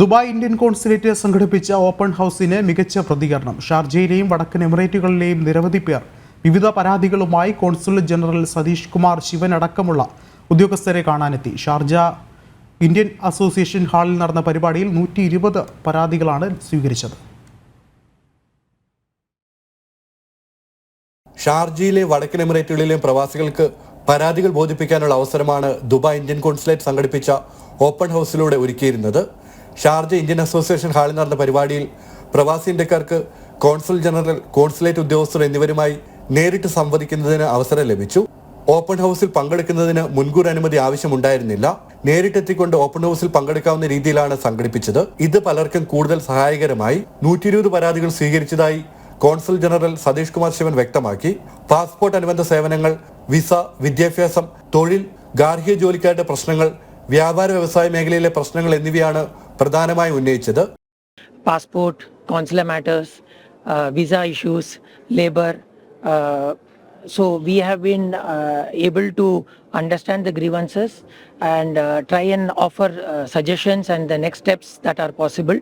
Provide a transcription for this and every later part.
Dubai Indian consulate സംഘടിപ്പിച്ച open ഹൗസിന് മികച്ച പ്രതികരണം. ഷാർജയിലെയും വടക്കൻ എമിറേറ്റുകളിലെയും നിരവധി പേർ. വിവിധ പരാതികളുമായി കോൺസുൽ ജനറൽ സതീഷ് കുമാർ ശിവൻ അടക്കമുള്ള ഉദ്യോഗസ്ഥരെ കാണാനെത്തി. ഷാർജ ഇന്ത്യൻ അസോസിയേഷൻ ഹാളിൽ നടന്ന പരിപാടിയിൽ നൂറ്റി ഇരുപത് പരാതികളാണ് സ്വീകരിച്ചത്. ഷാർജയിലെ വടക്കൻ എമിറേറ്റുകളിലെയും പ്രവാസികൾക്ക് പരാതികൾ ബോധിപ്പിക്കാനുള്ള അവസരമാണ് ദുബായ് ഇന്ത്യൻ കോൺസുലേറ്റ് സംഘടിപ്പിച്ച ഓപ്പൺ ഹൗസിലൂടെ ഒരുക്കിയിരുന്നത്. ഷാർജ ഇന്ത്യൻ അസോസിയേഷൻ ഹാളിൽ നടന്ന പരിപാടിയിൽ പ്രവാസി ഇന്ത്യക്കാർക്ക് കോൺസുൽ ജനറൽ കോൺസുലേറ്റ് ഉദ്യോഗസ്ഥർ എന്നിവരുമായി നേരിട്ട് സംവദിക്കുന്നതിന് അവസരം ലഭിച്ചു. ഓപ്പൺ ഹൗസിൽ പങ്കെടുക്കുന്നതിന് മുൻകൂർ അനുമതി ആവശ്യമുണ്ടായിരുന്നില്ല. നേരിട്ടെത്തിക്കൊണ്ട് ഓപ്പൺ ഹൗസിൽ പങ്കെടുക്കാവുന്ന രീതിയിലാണ് സംഘടിപ്പിച്ചത്. ഇത് പലർക്കും കൂടുതൽ സഹായകരമായി നൂറ്റി ഇരുപത് പരാതികൾ സ്വീകരിച്ചതായി കോൺസുൽ ജനറൽ സതീഷ് കുമാർ ശിവൻ വ്യക്തമാക്കി. പാസ്പോർട്ട് അനുബന്ധ സേവനങ്ങൾ വിസ വിദ്യാഭ്യാസം തൊഴിൽ ഗാർഹിക ജോലിക്കാരുടെ പ്രശ്നങ്ങൾ വ്യാപാര വ്യവസായ മേഖലയിലെ പ്രശ്നങ്ങൾ എന്നിവയാണ് പ്രധാനമായി ഉന്നയിച്ചത്. Passport consular matters visa issues labour so we have been uh, able to understand the grievances and uh, try and offer uh, suggestions and the next steps that are possible.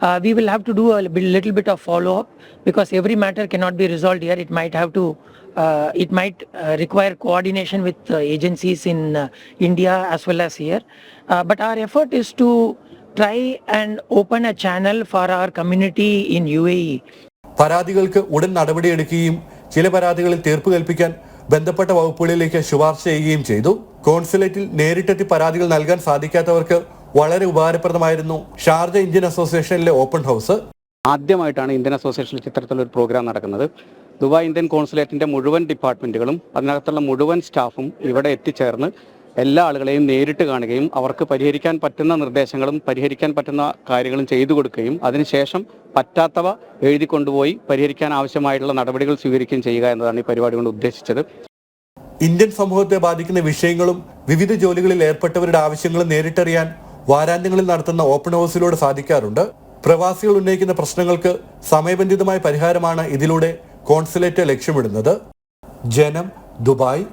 Uh, we will have to do a bit- little bit of follow up because every matter cannot be resolved here. It might have to. Uh, it might uh, require coordination with uh, agencies in uh, India as well as here. Uh, but our effort is to try and open a channel for our community in E. UAE. പരാതികൾക്ക് ഉടൻ നടപടിയെടുക്കുകയും ചില പരാതികളിൽ തീർപ്പ് കൽപ്പിക്കാൻ ബന്ധപ്പെട്ട വകുപ്പുകളിലേക്ക് ശുപാർശ ചെയ്യുകയും ചെയ്തു. കോൺസുലേറ്റിൽ നേരിട്ടെത്തി പരാതികൾ നൽകാൻ സാധിക്കാത്തവർക്ക് വളരെ ഉപകാരപ്രദമായിരുന്നു ഷാർജ ഇന്ത്യൻ അസോസിയേഷനിലെ ഓപ്പൺ ഹൗസ്. ആദ്യമായിട്ടാണ് ഇന്ത്യൻ അസോസിയേഷനിൽ ഇത്തരത്തിലൊരു പ്രോഗ്രാം നടക്കുന്നത്. ദുബായ് ഇന്ത്യൻ കോൺസുലേറ്റിന്റെ മുഴുവൻ ഡിപ്പാർട്ട്മെന്റുകളും അതിനകത്തുള്ള മുഴുവൻ സ്റ്റാഫും ഇവിടെ എത്തിച്ചേർന്ന് എല്ലാ ആളുകളെയും നേരിട്ട് കാണുകയും അവർക്ക് പരിഹരിക്കാൻ പറ്റുന്ന നിർദ്ദേശങ്ങളും പരിഹരിക്കാൻ പറ്റുന്ന കാര്യങ്ങളും ചെയ്തു കൊടുക്കുകയും അതിനുശേഷം പറ്റാത്തവ എഴുതി കൊണ്ടുപോയി പരിഹരിക്കാൻ ആവശ്യമായിട്ടുള്ള നടപടികൾ സ്വീകരിക്കുകയും ചെയ്യുക എന്നതാണ് ഈ പരിപാടി കൊണ്ട് ഉദ്ദേശിച്ചത്. ഇന്ത്യൻ സമൂഹത്തെ ബാധിക്കുന്ന വിഷയങ്ങളും വിവിധ ജോലികളിൽ ഏർപ്പെട്ടവരുടെ ആവശ്യങ്ങളും നേരിട്ടറിയാൻ വാരാന്ത്യങ്ങളിൽ നടത്തുന്ന ഓപ്പൺ ഹൗസിലൂടെ സാധിക്കാറുണ്ട്. പ്രവാസികൾ ഉന്നയിക്കുന്ന പ്രശ്നങ്ങൾക്ക് സമയബന്ധിതമായ പരിഹാരമാണ് ഇതിലൂടെ കോൺസുലേറ്റ് ലക്ഷ്യമിടുന്നത്. ജനം ദുബായ്